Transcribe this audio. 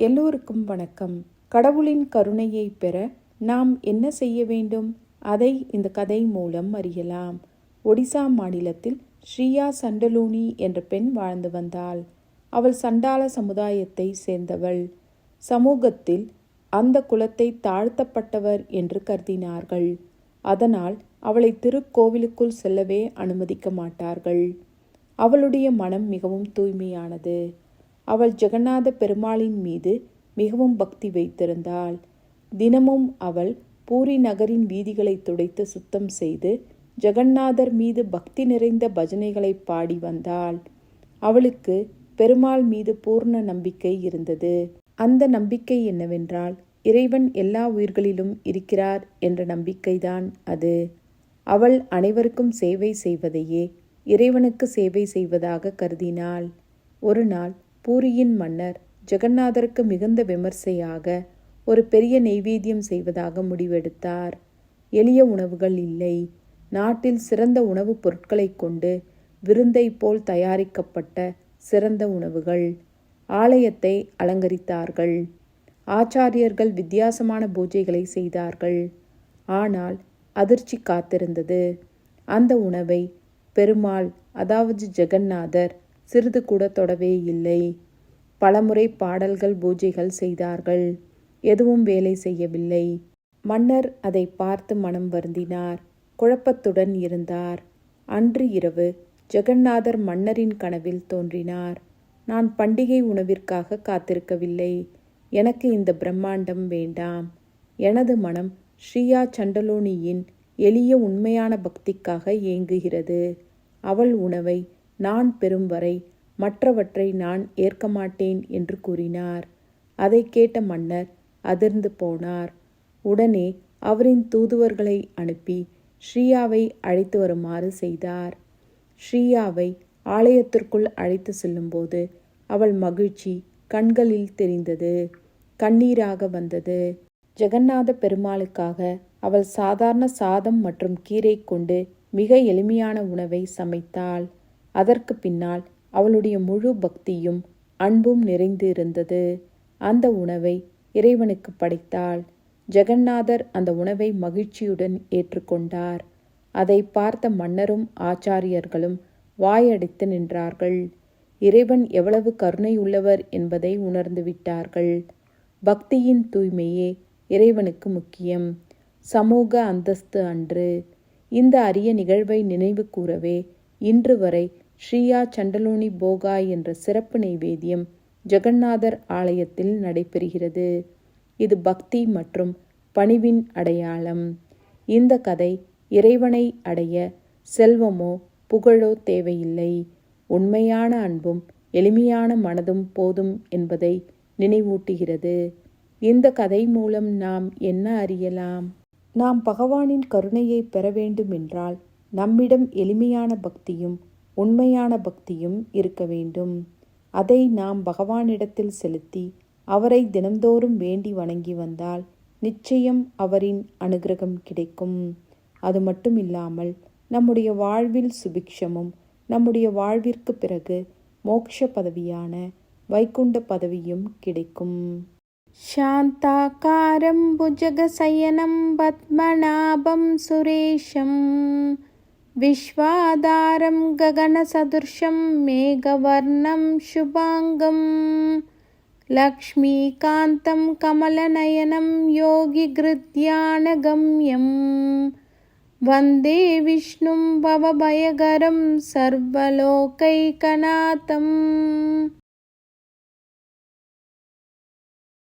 எல்லோருக்கும் வணக்கம். கடவுளின் கருணையை பெற நாம் என்ன செய்ய வேண்டும்? அதை இந்த கதை மூலம் அறியலாம். ஒடிசா மாநிலத்தில் ஸ்ரீயா சண்டலூனி என்ற பெண் வாழ்ந்து வந்தாள். அவள் சண்டாள சமுதாயத்தை சேர்ந்தவள். சமூகத்தில் அந்த குலத்தை தாழ்த்தப்பட்டவர் என்று கருதினார்கள். அதனால் அவளை திருக்கோவிலுக்குள் செல்லவே அனுமதிக்க மாட்டார்கள். அவளுடைய மனம் மிகவும் தூய்மையானது. அவள் ஜெகநாத பெருமாளின் மீது மிகவும் பக்தி வைத்திருந்தாள். தினமும் அவள் பூரி நகரின் வீதிகளை துடைத்து சுத்தம் செய்து ஜெகநாதர் மீது பக்தி நிறைந்த பஜனைகளை பாடி வந்தாள். அவளுக்கு பெருமாள் மீது பூர்ண நம்பிக்கை இருந்தது. அந்த நம்பிக்கை என்னவென்றால் இறைவன் எல்லா உயிர்களிலும் இருக்கிறார் என்ற நம்பிக்கைதான் அது. அவள் அனைவருக்கும் சேவை செய்வதையே இறைவனுக்கு சேவை செய்வதாக கருதினாள். ஒரு நாள் பூரியின் மன்னர் ஜெகநாதருக்கு மிகுந்த விமர்சையாக ஒரு பெரிய நெய்வேத்தியம் செய்வதாக முடிவெடுத்தார். எளிய உணவுகள் இல்லை. நாட்டில் சிறந்த உணவுப் பொருட்களை கொண்டு விருந்தை போல் தயாரிக்கப்பட்ட சிறந்த உணவுகள் ஆலயத்தை அலங்கரித்தார்கள். ஆச்சாரியர்கள் வித்தியாசமான பூஜைகளை செய்தார்கள். ஆனால் அதிர்ச்சி காத்திருந்தது. அந்த உணவை பெருமாள் அதாவது ஜெகநாதர் சிறிது கூட தொடவே இல்லை. பலமுறை பாடல்கள் பூஜைகள் செய்தார்கள். எதுவும் வேலை செய்யவில்லை. மன்னர் அதை பார்த்து மனம் வருந்தினார். குழப்பத்துடன் இருந்தார். அன்று இரவு ஜெகநாதர் மன்னரின் கனவில் தோன்றினார். நான் பண்டிகை உணவிற்காக காத்திருக்கவில்லை. எனக்கு இந்த பிரம்மாண்டம் வேண்டாம். எனது மனம் ஸ்ரீயா சண்டலோனியின் எளிய உண்மையான பக்திக்காக ஏங்குகிறது. அவள் உணவை நான் பெறும் வரை மற்றவற்றை நான் ஏற்க மாட்டேன் என்று கூறினார். அதை கேட்ட மன்னர் அதிர்ந்து போனார். உடனே அவரின் தூதுவர்களை அனுப்பி ஸ்ரீயாவை அழைத்து வருமாறு செய்தார். ஸ்ரீயாவை ஆலயத்திற்குள் அழைத்து செல்லும்போது அவள் மகிழ்ச்சி கண்களில் தெரிந்தது. கண்ணீராக வந்தது. ஜெகநாத பெருமாளுக்காக அவள் சாதாரண சாதம் மற்றும் கீரை கொண்டு மிக எளிமையான உணவை சமைத்தாள். அதற்கு பின்னால் அவளுடைய முழு பக்தியும் அன்பும் நிறைந்து இருந்தது அந்த உணவை இறைவனுக்கு படைத்தாள். ஜெகநாதர் அந்த உணவை மகிழ்ச்சியுடன் ஏற்றுக்கொண்டார். அதை பார்த்த மன்னரும் ஆச்சாரியர்களும் வாயடைத்து நின்றார்கள். இறைவன் எவ்வளவு கருணை உள்ளவர் என்பதை உணர்ந்து விட்டார்கள். பக்தியின் தூய்மையே இறைவனுக்கு முக்கியம். சமூக அந்தஸ்து அன்று. இந்த அரிய நிகழ்வை நினைவு கூறவே இன்று வரை ஸ்ரீயா சண்டலோனி போகா என்ற சிறப்பு நைவேத்தியம் ஜெகநாதர் ஆலயத்தில் நடைபெறுகிறது. இது பக்தி மற்றும் பணிவின் அடையாளம். இந்த கதை இறைவனை அடைய செல்வமோ புகழோ தேவையில்லை. உண்மையான அன்பும் எளிமையான மனதும் போதும் என்பதை நினைவூட்டுகிறது. இந்த கதை மூலம் நாம் என்ன அறியலாம்? நாம் பகவானின் கருணையை பெற வேண்டுமென்றால் நம்மிடம் எளிமையான பக்தியும் உண்மையான பக்தியும் இருக்க வேண்டும். அதை நாம் பகவானிடத்தில் செலுத்தி அவரை தினந்தோறும் வேண்டி வணங்கி வந்தால் நிச்சயம் அவரின் அனுகிரகம் கிடைக்கும். அது மட்டும் இல்லாமல் நம்முடைய வாழ்வில் சுபிக்ஷமும் நம்முடைய வாழ்விற்கு பிறகு மோக்ஷ பதவியான வைகுண்ட பதவியும் கிடைக்கும். சாந்தாக்காரம் புஜகசயனம் பத்மநாபம் சுரேஷம். विश्वाधारं गगनसदृशं मेघवर्णं शुभाङ्गं लक्ष्मीकान्तं कमलनयनं योगिगृध्यानगम्यं वन्दे विष्णुं भवभयगरं सर्वलोकैकनाथम्